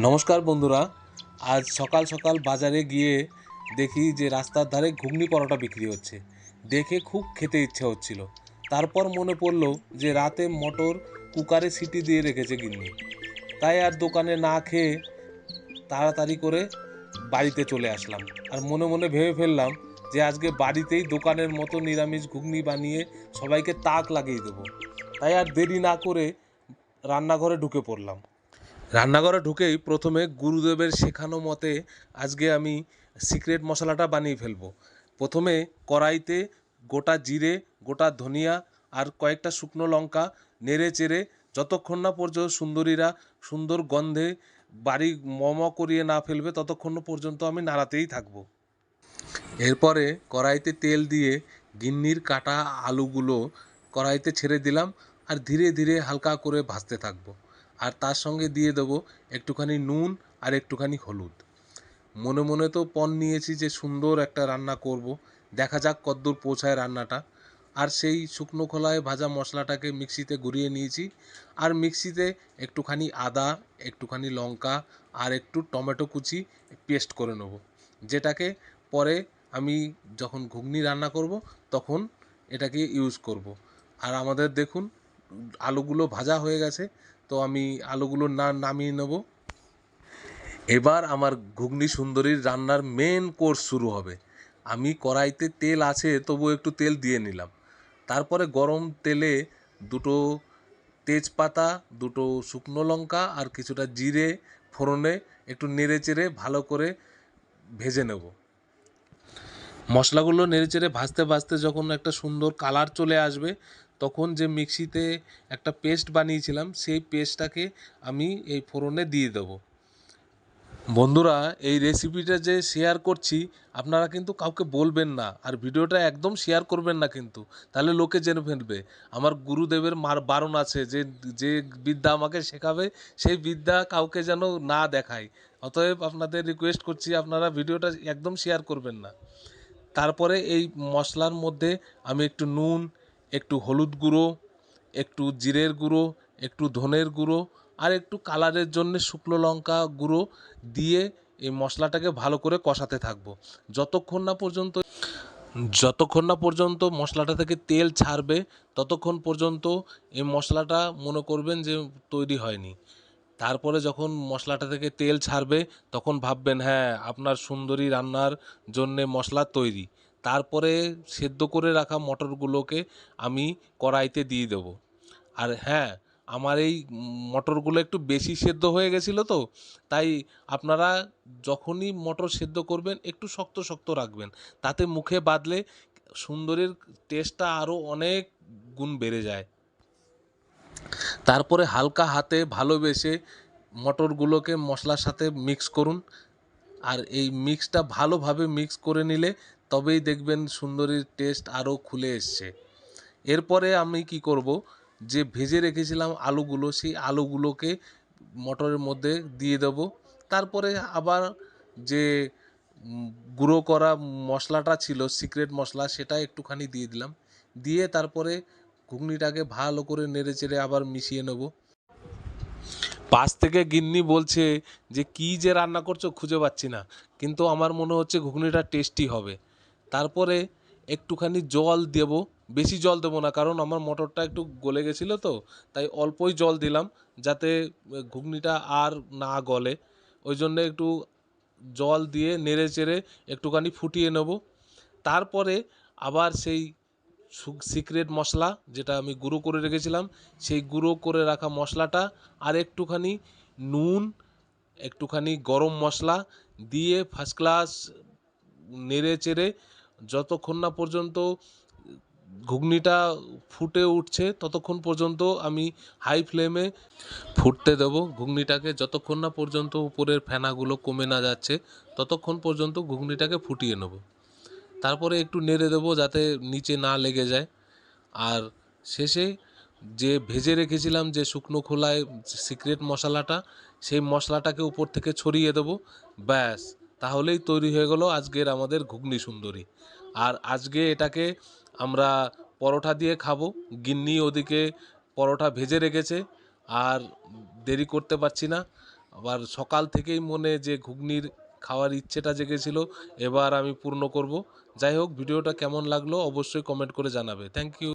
নমস্কার বন্ধুরা, আজ সকাল সকাল বাজারে গিয়ে দেখি যে রাস্তার ধারে ঘুগনি পরোটা বিক্রি হচ্ছে। দেখে খুব খেতে ইচ্ছে হচ্ছিল। তারপর মনে পড়ল যে রাতে মোটর কুকারে সিটি দিয়ে রেখেছে গিন্নি। তাই আর দোকানে না খেয়ে তাড়াতাড়ি করে বাড়িতে চলে আসলাম। আর মনে মনে ভেবে ফেললাম যে আজকে বাড়িতেই দোকানের মতো নিরামিষ ঘুগনি বানিয়ে সবাইকে তাক লাগিয়ে দেবো। তাই আর দেরি না করে রান্নাঘরে ঢুকে পড়লাম। রান্নাঘরে ঢুকেই প্রথমে গুরুদেবের শেখানো মতে আজকে আমি সিক্রেট মশলাটা বানিয়ে ফেলব। প্রথমে কড়াইতে গোটা জিরে, গোটা ধনিয়া আর কয়েকটা শুকনো লঙ্কা নেড়ে চেড়ে যতক্ষণ না পর্যন্ত সুন্দরীরা সুন্দর গন্ধে বাড়ি মম করিয়ে না ফেলবে ততক্ষণ পর্যন্ত আমি নাড়াতেই থাকব। এরপরে কড়াইতে তেল দিয়ে গিন্নির কাটা আলুগুলো কড়াইতে ছেড়ে দিলাম আর ধীরে ধীরে হালকা করে ভাজতে থাকব। আর তার সঙ্গে দিয়ে দেবো একটুখানি নুন আর একটুখানি হলুদ। মনে মনে তো পণ নিয়েছি যে সুন্দর একটা রান্না করব। দেখা যাক কদ্দূর পৌঁছায় রান্নাটা। আর সেই শুকনো খোলায় ভাজা মশলাটাকে মিক্সিতে ঘুরিয়ে নিয়েছি। আর মিক্সিতে একটুখানি আদা, একটুখানি লঙ্কা আর একটু টমেটো কুচি পেস্ট করে নেব। যেটাকে পরে আমি যখন ঘুগনি রান্না করব, তখন এটাকে ইউজ করব। আর আমাদের দেখুন আলুগুলো ভাজা হয়ে গেছে, তো আমি আলুগুলো না নামিয়ে নেব। এবার আমার ঘুগনি সুন্দরীর রান্নার মেন কোর্স শুরু হবে। আমি কড়াইতে তেল আছে, তবু একটু তেল দিয়ে নিলাম। তারপরে গরম তেলে দুটো তেজপাতা, দুটো শুকনো লঙ্কা আর কিছুটা জিরে ফোড়নে একটু নেড়ে চেড়ে ভালো করে ভেজে নেব। মশলাগুলো নেড়ে চেড়ে ভাজতে ভাজতে যখন একটা সুন্দর কালার চলে আসবে তখন যে মিক্সিতে একটা পেস্ট বানিয়েছিলাম, সেই পেস্টটাকে আমি এই ফোড়নে দিয়ে দেবো। বন্ধুরা, এই রেসিপিটা যে শেয়ার করছি, আপনারা কিন্তু কাউকে বলবেন না, আর ভিডিওটা একদম শেয়ার করবেন না কিন্তু। তাহলে লোকে জেনে ফেলবে, আমার গুরুদেবের মার বারণ আছে, যে যে বিদ্যা আমাকে শেখাবে, সেই বিদ্যা কাউকে যেন না দেখায়। অতএব আপনাদের রিকোয়েস্ট করছি, আপনারা ভিডিওটা একদম শেয়ার করবেন না। তারপরে এই মশলার মধ্যে আমি একটু নুন একটু হলুদ গুঁড়ো, একটু জিরের গুঁড়ো, একটু ধনের গুঁড়ো আর একটু কালারের জন্য শুকনো লঙ্কা গুঁড়ো দিয়ে এই মশলাটাকে ভালো করে কষাতে থাকব। যতক্ষণ না পর্যন্ত, যতক্ষণ না পর্যন্ত মশলাটা থেকে তেল ছাড়বে, ততক্ষণ পর্যন্ত এই মশলাটা মনে করবেন যে তৈরি হয়নি। তারপরে যখন মশলাটা থেকে তেল ছাড়বে, তখন ভাববেন হ্যাঁ আপনার সুন্দরী রান্নার জন্যে মশলা তৈরি। তারপরে সেদ্ধ করে রাখা মটরগুলোকে আমি কড়াইতে দিয়ে দেবো। আর হ্যাঁ আমার এই মটরগুলো একটু বেশি সেদ্ধ হয়ে গেছিল তো, তাই আপনারা যখনই মটর সেদ্ধ করবেন একটু শক্ত শক্ত রাখবেন। তাতে মুখে বাদলে সুন্দরীর টেস্টটা আরও অনেক গুণ বেড়ে যায়। তারপরে হালকা হাতে ভালোবেসে মটরগুলোকে মশলার সাথে মিক্স করুন। আর এই মিক্সটা ভালোভাবে মিক্স করে নিলে তবেই দেখবেন সুন্দরীর টেস্ট আরও খুলে এসছে। এরপরে আমি কি করব? যে ভেজে রেখেছিলাম আলুগুলো, সেই আলুগুলোকে মটরের মধ্যে দিয়ে দেবো। তারপরে আবার যে গুঁড়ো করা মশলাটা ছিল সিক্রেট মশলা, সেটা একটুখানি দিয়ে দিলাম। দিয়ে তারপরে ঘুগনিটাকে ভালো করে নেড়ে চেড়ে আবার মিশিয়ে নেব। পাশ থেকে গিন্নি বলছে যে, কী যে রান্না করছ খুঁজে পাচ্ছি না। কিন্তু আমার মনে হচ্ছে ঘুগনিটা টেস্টি হবে। তারপরে একটুখানি জল দেব। বেশি জল দেবো না, কারণ আমার মটরটা একটু গলে গেছিল তো, তাই অল্পই জল দিলাম যাতে ঘুগনিটা আর না গলে। ওই জন্যে একটু জল দিয়ে নেড়ে চেড়ে একটুখানি ফুটিয়ে নেব। তারপরে আবার সেই সিক্রেট মশলা যেটা আমি গুঁড়ো করে রেখেছিলাম, সেই গুঁড়ো করে রাখা মশলাটা আর একটুখানি নুন, একটুখানি গরম মশলা দিয়ে ফার্স্ট ক্লাস নেড়ে চেড়ে যতক্ষণ না পর্যন্ত ঘুগনিটা ফুটে উঠছে, ততক্ষণ পর্যন্ত আমি হাই ফ্লেমে ফুটতে দেবো ঘুগনিটাকে। যতক্ষণ না পর্যন্ত উপরের ফেনাগুলো কমে না যাচ্ছে, ততক্ষণ পর্যন্ত ঘুগনিটাকে ফুটিয়ে নেব। তারপরে একটু নেড়ে দেবো যাতে নিচে না লেগে যায়। আর শেষে যে ভেজে রেখেছিলাম যে শুকনো খোলায় সিক্রেট মশলাটা, সেই মশলাটাকে উপর থেকে ছড়িয়ে দেবো। ব্যাস তাহলেই তৈরি হয়ে গেল আজকের আমাদের ঘুগনি সুন্দরী। আর আজকে এটাকে আমরা পরোটা দিয়ে খাব। গিন্নি ওদিকে পরোটা ভেজে রেখেছে, আর দেরি করতে পারছি না। আবার সকাল থেকেই মনে যে ঘুগনির খাওয়ার ইচ্ছেটা জেগেছিল, এবার আমি পূর্ণ করব। যাই হোক, ভিডিওটা কেমন লাগল অবশ্যই কমেন্ট করে জানাবে। Thank you